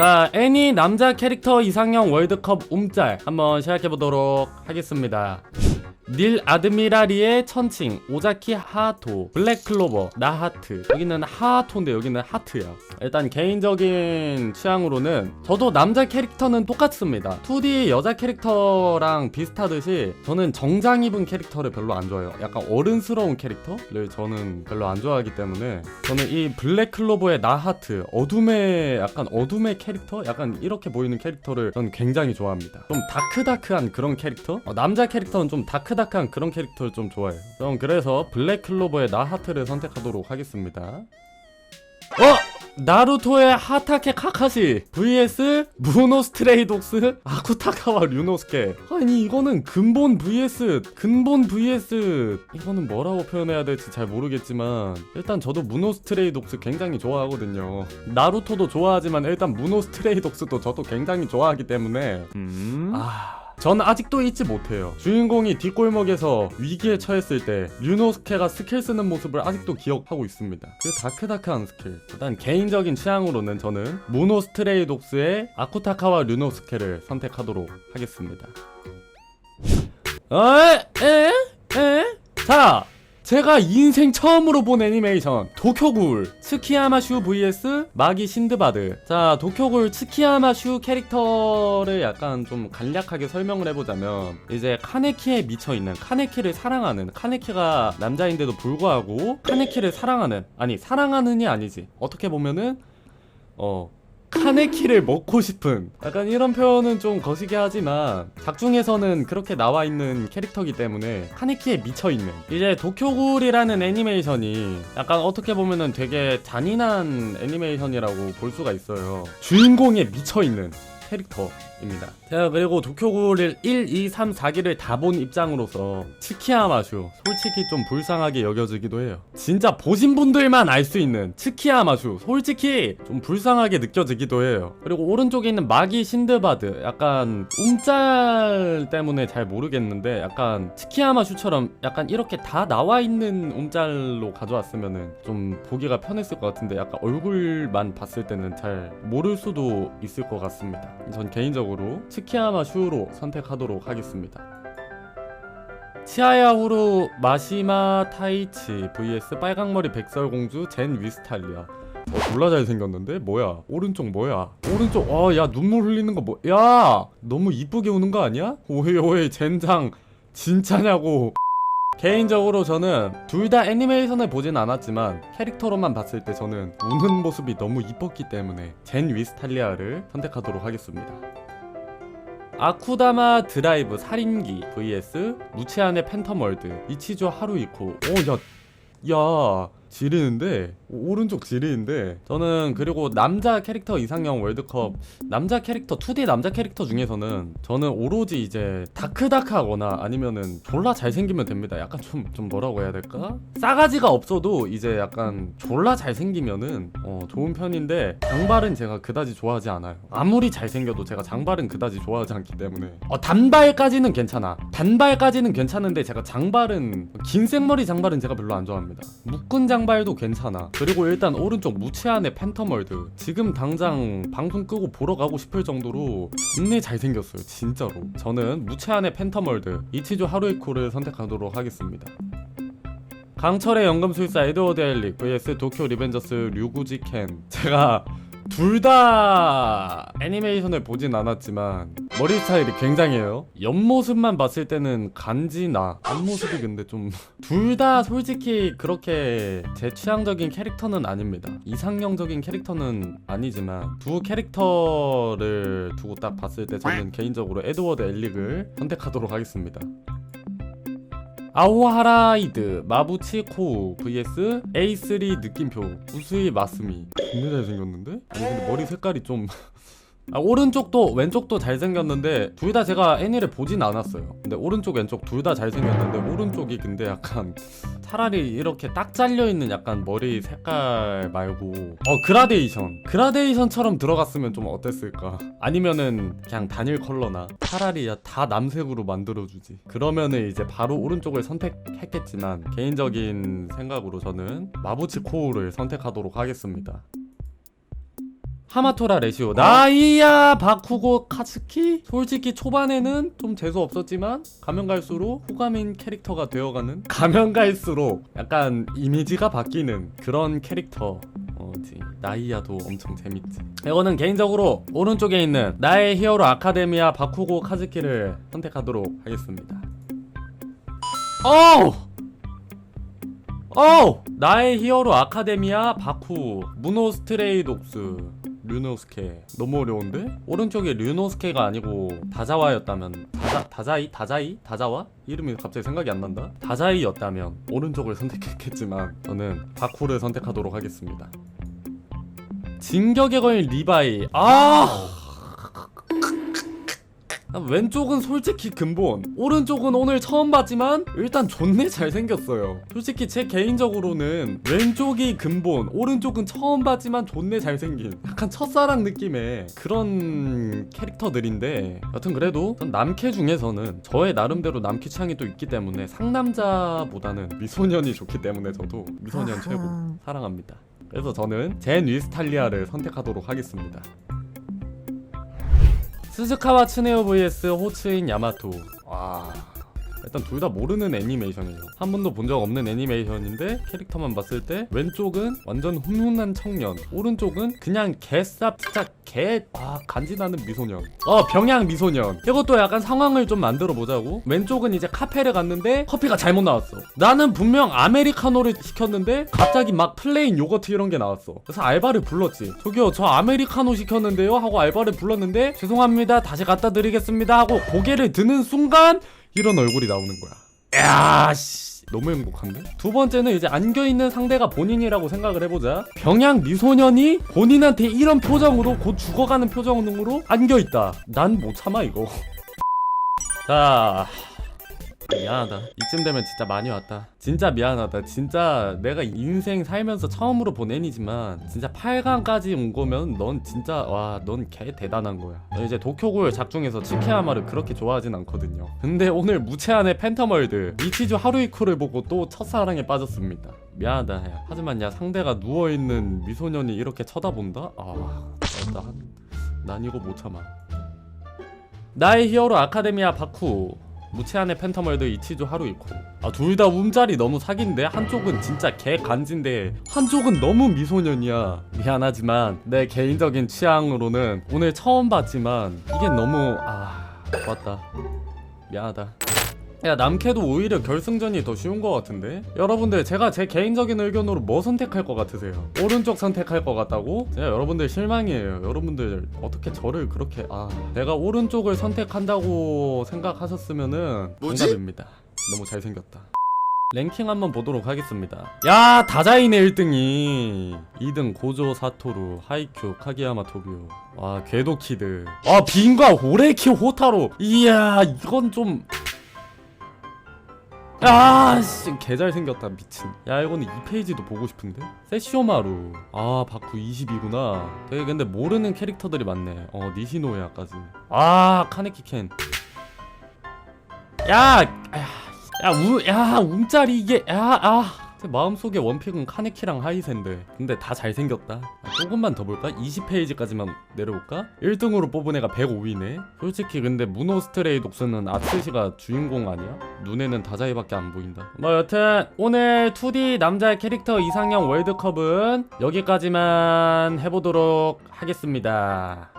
자 애니 남자 캐릭터 이상형 월드컵 움짤 한번 시작해보도록 하겠습니다 닐 아드미라리의 천칭 오자키 하토 블랙클로버 나하트. 여기는 하토인데 여기는 하트야 일단 개인적인 취향으로는 저도 남자 캐릭터는 똑같습니다. 2D 여자 캐릭터랑 비슷하듯이 저는 정장 입은 캐릭터를 별로 안 좋아해요. 약간 어른스러운 캐릭터를 저는 별로 안 좋아하기 때문에 저는 이 블랙클로버의 나하트 어둠의 약간 어둠의 캐릭터? 약간 이렇게 보이는 캐릭터를 저는 굉장히 좋아합니다. 좀 다크다크한 그런 캐릭터? 어, 남자 캐릭터는 좀 다크다크 한 그런 캐릭터를 좀 좋아해요. 전 그래서 블랙클로버의 나하트를 선택하도록 하겠습니다. 어! 나루토의 하타케 카카시 vs 무노 스트레이독스? 아쿠타카와 류노스케. 아니 이거는 근본 vs 근본 vs 이거는 뭐라고 표현해야 될지 잘 모르겠지만 일단 저도 무노 스트레이독스 굉장히 좋아하거든요. 나루토도 좋아하지만 일단 무노 스트레이독스도 저도 굉장히 좋아하기 때문에 음. 아... 전 아직도 잊지 못해요. 주인공이 뒷골목에서 위기에 처했을 때 류노스케가 스킬 쓰는 모습을 아직도 기억하고 있습니다. 그 다크다크한 스킬. 일단 개인적인 취향으로는 저는 모노 스트레이 독스의 아쿠타카와 류노스케를 선택하도록 하겠습니다. 에? 에? 에? 자, 제가 인생 처음으로 본 애니메이션 도쿄굴 츠키야마슈 vs 마기 신드바드. 자 도쿄굴 츠키야마슈 캐릭터를 약간 좀 간략하게 설명을 해보자면 이제 카네키에 미쳐있는 카네키를 사랑하는 카네키가 남자인데도 불구하고 카네키를 사랑하는 아니 사랑하는이 아니지. 어떻게 보면은 어 카네키를 먹고 싶은. 약간 이런 표현은 좀 거시기 하지만 작중에서는 그렇게 나와 있는 캐릭터이기 때문에 카네키에 미쳐 있는. 이제 도쿄굴이라는 애니메이션이 약간 어떻게 보면은 되게 잔인한 애니메이션이라고 볼 수가 있어요. 주인공에 미쳐 있는 캐릭터입니다. 제가 그리고 도쿄굴을 1, 2, 3, 4기를 다 본 입장으로서 츠키야마슈 솔직히 좀 불쌍하게 여겨지기도 해요. 진짜 보신 분들만 알 수 있는 츠키야마슈 솔직히 좀 불쌍하게 느껴지기도 해요. 그리고 오른쪽에 있는 마기 신드바드 약간 움짤 때문에 잘 모르겠는데 약간 츠키야마슈처럼 약간 이렇게 다 나와 있는 움짤로 가져왔으면은 좀 보기가 편했을 것 같은데 약간 얼굴만 봤을 때는 잘 모를 수도 있을 것 같습니다. 전 개인적으로 츠키야마 슈로 선택하도록 하겠습니다. 치아야 후루 마시마 타이치 vs 빨강머리 백설공주 젠 위스탈리아 어 졸라 잘생겼는데? 뭐야 오른쪽 뭐야 오른쪽 어야 눈물 흘리는 거 뭐야 너무 이쁘게 우는 거 아니야? 오해 오해 젠장 진짜냐고 개인적으로 저는 둘 다 애니메이션을 보진 않았지만 캐릭터로만 봤을 때 저는 우는 모습이 너무 이뻤기 때문에 젠 위스탈리아를 선택하도록 하겠습니다. 아쿠다마 드라이브 살인기 vs 무치한의 팬텀월드 이치조 하루이코 오야 야 지리는데 오- 오른쪽 지리는데. 저는 그리고 남자 캐릭터 이상형 월드컵 남자 캐릭터 2D 남자 캐릭터 중에서는 저는 오로지 이제 다크다크하거나 아니면은 졸라 잘생기면 됩니다. 약간 좀 좀 뭐라고 해야 될까? 싸가지가 없어도 이제 약간 졸라 잘생기면은 어 좋은 편인데 장발은 제가 그다지 좋아하지 않아요. 아무리 잘생겨도 제가 장발은 그다지 좋아하지 않기 때문에. 어 단발까지는 괜찮아. 단발까지는 괜찮은데 제가 장발은 긴 생머리 장발은 제가 별로 안 좋아합니다. 묶은 장 발도 괜찮아. 그리고 일단 오른쪽 무치한의 팬텀월드. 지금 당장 방송 끄고 보러 가고 싶을 정도로 존내 잘생겼어요 진짜로. 저는 무치한의 팬텀월드 이치조 하루이코를 선택하도록 하겠습니다. 강철의 연금술사 에드워드 엘릭 vs 도쿄 리벤저스 류구지 켄. 제가 둘 다 애니메이션을 보진 않았지만 머리 스타일이 굉장해요. 옆모습만 봤을 때는 간지나. 앞모습이 근데 좀 둘 다 솔직히 그렇게 제 취향적인 캐릭터는 아닙니다. 이상형적인 캐릭터는 아니지만 두 캐릭터를 두고 딱 봤을 때 저는 개인적으로 에드워드 엘릭을 선택하도록 하겠습니다 아오하라이드 마부치 코우 vs A3 느낌표 우스이 마스미 존나 잘생겼는데? 아니 근데 머리 색깔이 좀 아, 오른쪽도 왼쪽도 잘생겼는데 둘 다 제가 애니를 보진 않았어요. 근데 오른쪽 왼쪽 둘 다 잘생겼는데 오른쪽이 근데 약간 차라리 이렇게 딱 잘려있는 약간 머리 색깔 말고 어 그라데이션. 그라데이션처럼 들어갔으면 좀 어땠을까? 아니면은 그냥 단일 컬러나 차라리 야, 다 남색으로 만들어주지. 그러면은 이제 바로 오른쪽을 선택했겠지만 개인적인 생각으로 저는 마부치 코우를 선택하도록 하겠습니다 하마토라 레시오. 나이야 바쿠고 카츠키? 솔직히 초반에는 좀 재수 없었지만 가면 갈수록 호감인 캐릭터가 되어가는 가면 갈수록 약간 이미지가 바뀌는 그런 캐릭터. 어지 나이야도 엄청 재밌지. 이거는 개인적으로 오른쪽에 있는 나의 히어로 아카데미아 바쿠고 카즈키를 선택하도록 하겠습니다. 어우! 어우! 나의 히어로 아카데미아 바쿠 무노스트레이 독스 류노스케 너무 어려운데? 오른쪽이 류노스케가 아니고 다자와였다면 다자, 다자이? 다자이? 다자와? 이름이 갑자기 생각이 안 난다 다자이였다면 오른쪽을 선택했겠지만 저는 바쿠를 선택하도록 하겠습니다 진격의 거인 리바이 아 아, 왼쪽은 솔직히 근본 오른쪽은 오늘 처음 봤지만 일단 존내 잘생겼어요. 솔직히 제 개인적으로는 왼쪽이 근본 오른쪽은 처음 봤지만 존내 잘생긴 약간 첫사랑 느낌의 그런 캐릭터들인데 여튼 그래도 전 남캐 중에서는 저의 나름대로 남캐 취향이 또 있기 때문에 상남자보다는 미소년이 좋기 때문에 저도 미소년 최고 사랑합니다. 그래서 저는 젠 위스탈리아를 선택하도록 하겠습니다 스즈카와 츠네오 vs 호츠인 야마토. 와 일단 둘 다 모르는 애니메이션이에요. 한 번도 본 적 없는 애니메이션인데 캐릭터만 봤을 때 왼쪽은 완전 훈훈한 청년 오른쪽은 그냥 개쌉 진짜 개 아, 간지나는 미소년. 어 병양 미소년. 이것도 약간 상황을 좀 만들어 보자고. 왼쪽은 이제 카페를 갔는데 커피가 잘못 나왔어. 나는 분명 아메리카노를 시켰는데 갑자기 막 플레인 요거트 이런 게 나왔어. 그래서 알바를 불렀지. 저기요 저 아메리카노 시켰는데요 하고 알바를 불렀는데 죄송합니다. 다시 갖다 드리겠습니다 하고 고개를 드는 순간 이런 얼굴이 나오는 거야. 야, 씨. 너무 행복한데? 두 번째는 이제 안겨있는 상대가 본인이라고 생각을 해보자. 병양 미소년이 본인한테 이런 표정으로 곧 죽어가는 표정으로 안겨있다. 난 못 참아, 이거. 자. 미안하다. 이쯤 되면 진짜 많이 왔다. 진짜 미안하다. 진짜 내가 인생 살면서 처음으로 본 애니지만 진짜 8강까지 온 거면 넌 진짜 와, 넌 개 대단한 거야. 너 이제 도쿄굴 작중에서 치케하마를 그렇게 좋아하진 않거든요. 근데 오늘 무채한의 팬텀월드 이치주 하루이쿠를 보고 또 첫사랑에 빠졌습니다. 미안하다. 야. 하지만 야 상대가 누워있는 미소년이 이렇게 쳐다본다? 아, 난, 난 이거 못 참아. 나의 히어로 아카데미아 바쿠 무채한의 팬텀월드 이치조 하루이코 아 둘 다 움짤이 너무 사기인데? 한쪽은 진짜 개 간지인데 한쪽은 너무 미소년이야. 미안하지만 내 개인적인 취향으로는 오늘 처음 봤지만 이게 너무 아 좋았다. 미안하다 야 남캐도 오히려 결승전이 더 쉬운 것 같은데? 여러분들 제가 제 개인적인 의견으로 뭐 선택할 것 같으세요? 오른쪽 선택할 것 같다고? 제가 여러분들 실망이에요. 여러분들 어떻게 저를 그렇게 아 내가 오른쪽을 선택한다고 생각하셨으면은 뭐지? 정답입니다. 너무 잘생겼다. 랭킹 한번 보도록 하겠습니다. 야 다자이네 1등이. 2등 고조 사토루 하이큐 카기야마 토비오. 와 궤도키드. 아 빈과 호레키 호타로. 이야 이건 좀 야, 씨, 개잘 생겼다 미친. 야, 이거는 2페이지도 보고 싶은데. 세시오마루. 아, 바쿠 20이구나. 되게 근데 모르는 캐릭터들이 많네. 어, 니시노야까지. 아, 카네키 켄. 야, 야, 야, 우, 야, 움짜리 이게, 야, 아. 제 마음속에 원픽은 카네키랑 하이센데 근데 다 잘생겼다 아, 조금만 더 볼까? 20페이지까지만 내려볼까? 1등으로 뽑은 애가 105위네 솔직히 근데 무노스트레이 독스는 아츠시가 주인공 아니야? 눈에는 다자이밖에 안 보인다 뭐 여튼 오늘 2D 남자 캐릭터 이상형 월드컵은 여기까지만 해보도록 하겠습니다